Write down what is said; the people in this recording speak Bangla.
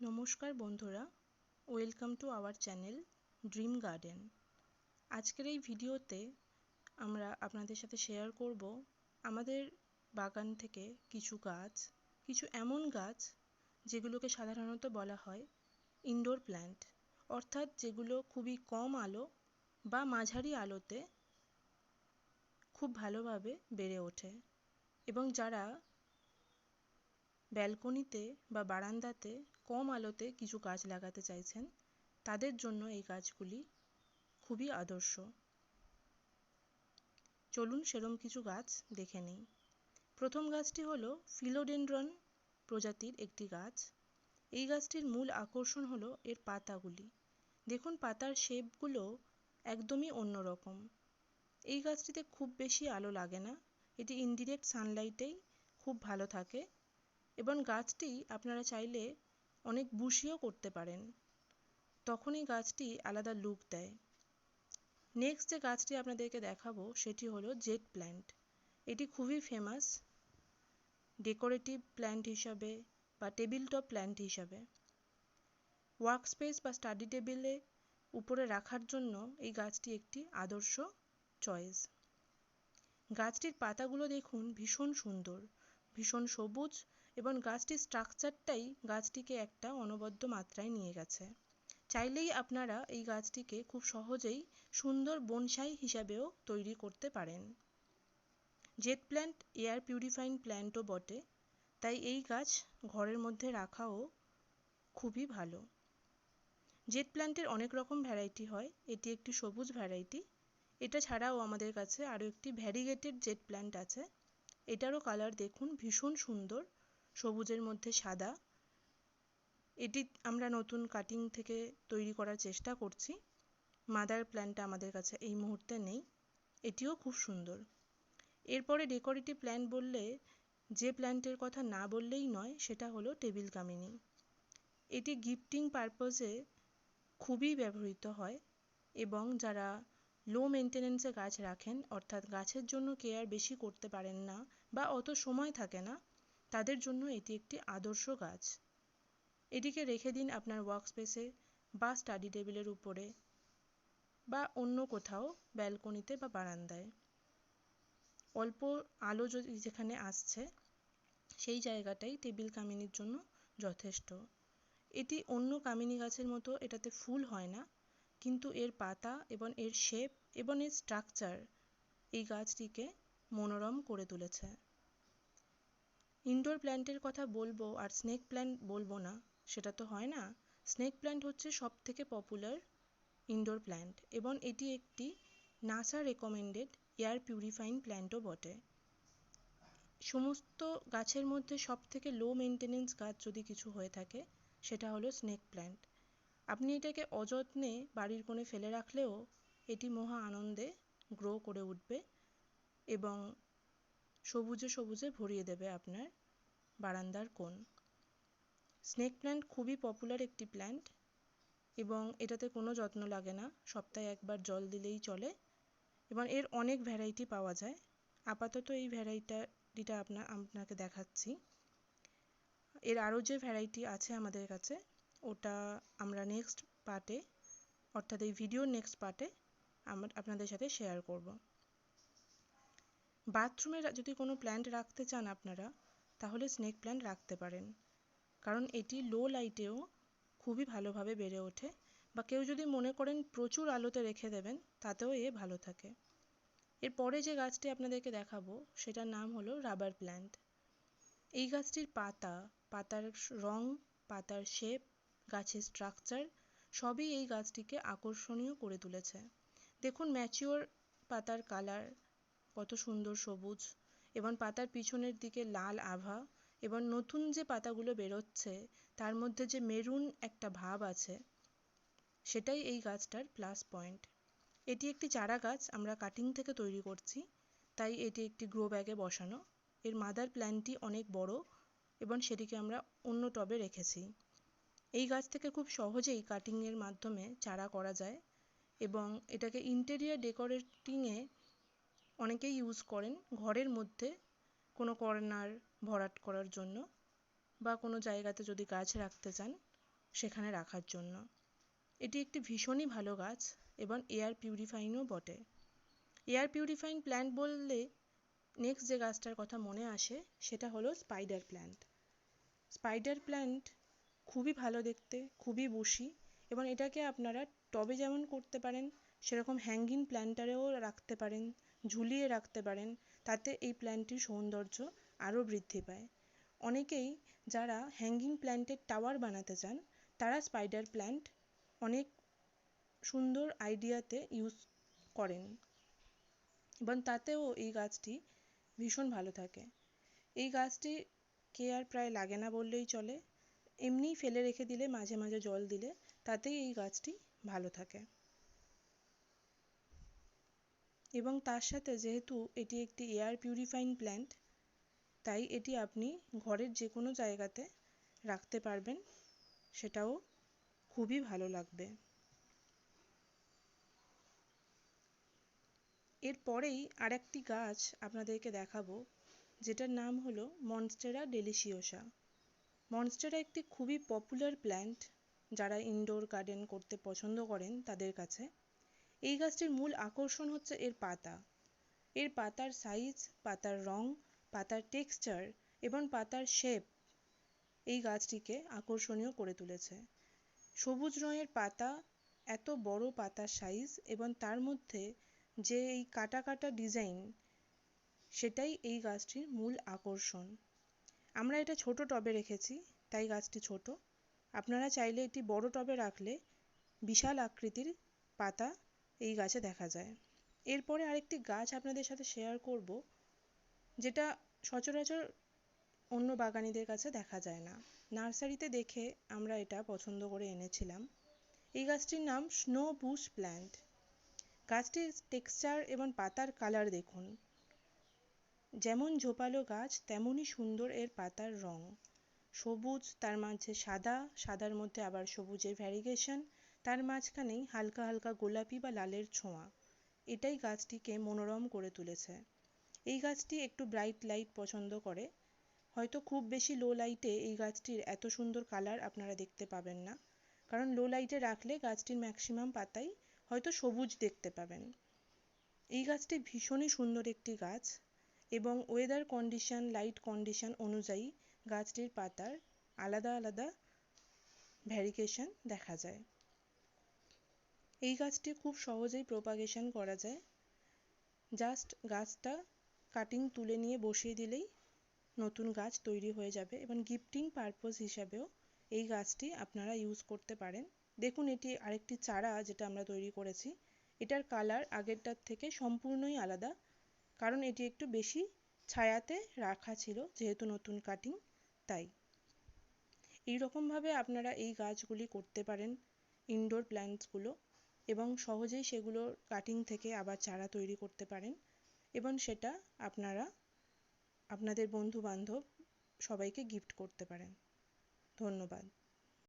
নমস্কার বন্ধুরা, welcome to our channel dream garden. আজকের এই ভিডিওতে আমরা আপনাদের সাথে শেয়ার করব আমাদের বাগান থেকে কিছু গাছ, কিছু এমন গাছ যেগুলোকে সাধারণত বলা হয় ইনডোর প্ল্যান্ট অর্থাৎ যেগুলো খুবই কম আলো বা মাঝারি আলোতে খুব ভালোভাবে বেড়ে ওঠে এবং যারা ব্যালকনিতে বা বারান্দাতে কম আলোতে কিছু গাছ লাগাতে চাইছেন, তাদের জন্য এই গাছগুলি খুবই আদর্শ। চলুন সেরম কিছু গাছ দেখে নিই। প্রথম গাছটি হলো ফিলোডেনড্রন প্রজাতির একটি গাছ। এই গাছটির মূল আকর্ষণ হলো এর পাতাগুলি। দেখুন, পাতার শেপগুলো একদমই অন্যরকম। এই গাছটিতে খুব বেশি আলো লাগে না। এটি ইনডিরেক্ট সানলাইটেই খুব ভালো থাকে। এবং গাছটি আপনারা চাইলে অনেক বুশিও করতে পারেন। তখন এই গাছটি আলাদা লুক দেয়। নেক্সট যে গাছটি আপনাদেরকে দেখাবো, সেটি হলো জেট প্ল্যান্ট এটি খুবই ফেমাস ডেকোরেটিভ প্ল্যান্ট হিসাবে বা টেবিল টপ প্ল্যান্ট হিসাবে। ওয়ার্ক স্পেস বা স্টাডি টেবিলে উপরে রাখার জন্য এই গাছটি একটি আদর্শ চয়েস গাছটির পাতাগুলো দেখুন ভীষণ সুন্দর, ভীষণ সবুজ এবং গাছটির স্ট্রাকচারটাই গাছটিকে একটা অনবদ্য মাত্রায় নিয়ে গেছে। চাইলেই আপনারা এই গাছটিকে খুব সহজেই সুন্দর বনসাই হিসাবেও তৈরি করতে পারেন। জেট প্ল্যান্ট এয়ার পিউরিফাইং প্ল্যান্টও বটে, তাই এই গাছ ঘরের মধ্যে রাখাও খুবই ভালো। জেট প্ল্যান্টের অনেক রকম ভ্যারাইটি হয়, এটি একটি সবুজ ভ্যারাইটি। এটা ছাড়াও আমাদের কাছে আরও একটি ভ্যারিগেটেড জেট প্ল্যান্ট আছে। এটারও কালার দেখুন ভীষণ সুন্দর। সবুজের মধ্যে সাদা। এটি আমরা নতুন কাটিং থেকে তৈরি করার চেষ্টা করছি। মাদার প্ল্যানটা আমাদের কাছে এই মুহূর্তে নেই। এটিও খুব সুন্দর। এরপরে ডেকোরেটিভ প্ল্যান্ট বললে যে প্ল্যান্টের কথা না বললেই নয়, সেটা হলো টেবিল কামিনী। এটি গিফটিং পারপোজে খুবই ব্যবহৃত হয় এবং যারা লো মেনটেনেন্সে গাছ রাখেন, অর্থাৎ গাছের জন্য কেয়ার বেশি করতে পারেন না বা অত সময় থাকে না তাদের জন্য এটি একটি আদর্শ গাছ। এটিকে রেখে দিন আপনার ওয়ার্কস্পেসে বা স্টাডি টেবিলের উপরে বা অন্য কোথাও ব্যালকনিতে বা বারান্দায়। অল্প আলো যদি যেখানে আসছে, সেই জায়গাটাই টেবিল কামিনীর জন্য যথেষ্ট। এটি অন্য কামিনী গাছের মতো এটাতে ফুল হয় না, কিন্তু এর পাতা এবং এর শেপ এবং এর স্ট্রাকচার এই গাছটিকে মনোরম করে তুলেছে। ইনডোর প্ল্যান্টের কথা বলব আর স্নেক প্ল্যান্ট বলব না, সেটা তো হয় না। স্নেক প্ল্যান্ট হচ্ছে সব থেকে পপুলার ইনডোর প্ল্যান্ট এবং এটি একটি নাসা রেকমেন্ডেড এয়ার পিউরিফাইং প্ল্যান্টও বটে। সমস্ত গাছের মধ্যে সব থেকে লো মেনটেনেন্স গাছ যদি কিছু হয়ে থাকে, সেটা হলো স্নেক প্ল্যান্ট আপনি এটাকে অযত্নে বাড়ির কোণে ফেলে রাখলেও এটি মহা আনন্দে গ্রো করে উঠবে এবং সবুজে সবুজে ভরিয়ে দেবে আপনার বারান্দার কোণ। স্নেক প্ল্যান্ট খুবই পপুলার একটি প্ল্যান্ট এবং এটাতে কোনো যত্ন লাগে না, সপ্তাহে একবার জল দিলেই চলে এবং এর অনেক ভ্যারাইটি পাওয়া যায়। আপাতত এই ভ্যারাইটিটা আপনার আপনাকে দেখাচ্ছি। এর আরও যে ভ্যারাইটি আছে আমাদের কাছে, ওটা আমরা নেক্সট পার্টে অর্থাৎ এই ভিডিওর নেক্সট পার্টে আমার আপনাদের সাথে শেয়ার করব। বাথরুমে যদি কোনো প্ল্যান্ট রাখতে চান আপনারা, তাহলে স্নেক প্ল্যান্ট রাখতে পারেন। কারণ এটি লো লাইটেও খুবই ভালোভাবে বেড়ে ওঠে বা কেউ যদি মনে করেন প্রচুর আলোতে রেখে দেবেন, তাতেও এ ভালো থাকে। এরপরে যে গাছটি আপনাদেরকে দেখাবো, সেটার নাম হলো রাবার প্ল্যান্ট এই গাছটির পাতা, পাতার রং, পাতার শেপ গাছের স্ট্রাকচার সবই এই গাছটিকে আকর্ষণীয় করে তুলেছে। দেখুন ম্যাচিওর পাতার কালার কত সুন্দর সবুজ, এবং পাতার পিছনের দিকে লাল আভা, এবং নতুন যে পাতাগুলো বেরোচ্ছে, তার মধ্যে যে মেরুন একটা ভাব আছে, সেটাই এই গাছটার প্লাস পয়েন্ট এটি একটি চারা গাছ, আমরা কাটিং থেকে তৈরি করছি, তাই এটি একটি গ্রো ব্যাগে বসানো। এর মাদার প্ল্যান্টটি অনেক বড়, এবং সেটিকে আমরা অন্য টবে রেখেছি। এই গাছ থেকে খুব সহজেই কাটিংয়ের মাধ্যমে চারা করা যায়, এবং এটাকে ইন্টেরিয়ার ডেকোরেটিংয়ে অনেকেই ইউজ করেন ঘরের মধ্যে কোনো কর্নার ভরাট করার জন্য বা কোনো জায়গাতে যদি গাছ রাখতে চান সেখানে রাখার জন্য। এটি একটি ভীষণই ভালো গাছ এবং এয়ার পিউরিফাইংও বটে। এয়ার পিউরিফাইং প্ল্যান্ট বললে নেক্সট যে গাছটার কথা মনে আসে সেটা হলো স্পাইডার প্ল্যান্ট স্পাইডার প্ল্যান্ট খুবই ভালো দেখতে, খুবই বুশি এবং এটাকে আপনারা টবে যেমন করতে পারেন, সেরকম হ্যাঙ্গিং প্ল্যান্টারেও রাখতে পারেন ঝুলিয়ে রাখতে পারেন, তাতে এই প্ল্যান্টটির সৌন্দর্য আরও বৃদ্ধি পায়। অনেকেই যারা হ্যাঙ্গিং প্ল্যান্টের টাওয়ার বানাতে চান, তারা স্পাইডার প্ল্যান্ট অনেক সুন্দর আইডিয়াতে ইউজ করেন এবং তাতেও এই গাছটি ভীষণ ভালো থাকে। এই গাছটি কেয়ার প্রায় লাগে না বললেই চলে, এমনিই ফেলে রেখে দিলে, মাঝে মাঝে জল দিলে, তাতেই এই গাছটি ভালো থাকে। এবং তার সাথে যেহেতু এটি একটি এয়ার পিউরিফাইং প্ল্যান্ট তাই এটি আপনি ঘরের যে কোনো জায়গাতে রাখতে পারবেন, সেটাও খুবই ভালো লাগবে। এরপরেই আরেকটি গাছ আপনাদেরকে দেখাবো, যেটার নাম হলো মনস্টেরা ডেলিশিওসা মনস্টেরা একটি খুবই পপুলার প্ল্যান্ট যারা ইনডোর গার্ডেন করতে পছন্দ করেন তাদের কাছে। এই গাছটির মূল আকর্ষণ হচ্ছে এর পাতা। এর পাতার সাইজ পাতার রং, পাতার টেক্সচার এবং পাতার শেপ এই গাছটিকে আকর্ষণীয় করে তুলেছে। সবুজ রঙের পাতা এত বড় পাতার সাইজ এবং তার মধ্যে যে এই কাটা কাটা ডিজাইন সেটাই এই গাছটির মূল আকর্ষণ। আমরা এটা ছোট টবে রেখেছি, তাই গাছটি ছোট। আপনারা চাইলে এটি বড় টবে রাখলে বিশাল আকৃতির পাতা এই গাছে দেখা যায়। এরপরে আরেকটি গাছ আপনাদের সাথে শেয়ার করব, যেটা সচরাচর অন্য বাগানিদের কাছে দেখা যায় না। নার্সারিতে দেখে আমরা এটা পছন্দ করে এনেছিলাম। এই গাছটির নাম স্নো বুশ প্ল্যান্ট গাছটির টেক্সচার এবং পাতার কালার দেখুন। যেমন ঝোপালো গাছ, তেমনই সুন্দর এর পাতার রং। সবুজ, তার মাঝে সাদা, সাদার মধ্যে আবার সবুজের ভ্যারিগেশন তার মাঝখানেই হালকা হালকা গোলাপি বা লালের ছোঁয়া। এটাই গাছটিকে মনোরম করে তুলেছে। এই গাছটি একটু ব্রাইট লাইট পছন্দ করে। হয়তো খুব বেশি লো লাইটে এই গাছটির এত সুন্দর কালার আপনারা দেখতে পাবেন না। কারণ লো লাইটে রাখলে গাছটির ম্যাক্সিমাম পাতাই হয়তো সবুজ দেখতে পাবেন। এই গাছটি ভীষণই সুন্দর একটি গাছ এবং ওয়েদার কন্ডিশন লাইট কন্ডিশন অনুযায়ী গাছটির পাতার আলাদা আলাদা ভ্যারিগেশন দেখা যায়। এই গাছটি খুব সহজেই প্রোপাগেশন করা যায়। জাস্ট গাছটা কাটিং তুলে নিয়ে বসিয়ে দিলেই নতুন গাছ তৈরি হয়ে যাবে এবং গিফটিং পারপোজ হিসাবেও এই গাছটি আপনারা ইউজ করতে পারেন। দেখুন, এটি আরেকটি চারা যেটা আমরা তৈরি করেছি। এটার কালার আগেরটার থেকে সম্পূর্ণই আলাদা, কারণ এটি একটু বেশি ছায়াতে রাখা ছিল যেহেতু নতুন কাটিং তাই। এই রকমভাবে আপনারা এই গাছগুলি করতে পারেন ইনডোর প্ল্যান্টসগুলো এবং সহজেই সেগুলোর কাটিং থেকে আবার চারা তৈরি করতে পারেন। এবং সেটা আপনারা, আপনাদের বন্ধু বান্ধব সবাইকে গিফট করতে পারেন। ধন্যবাদ।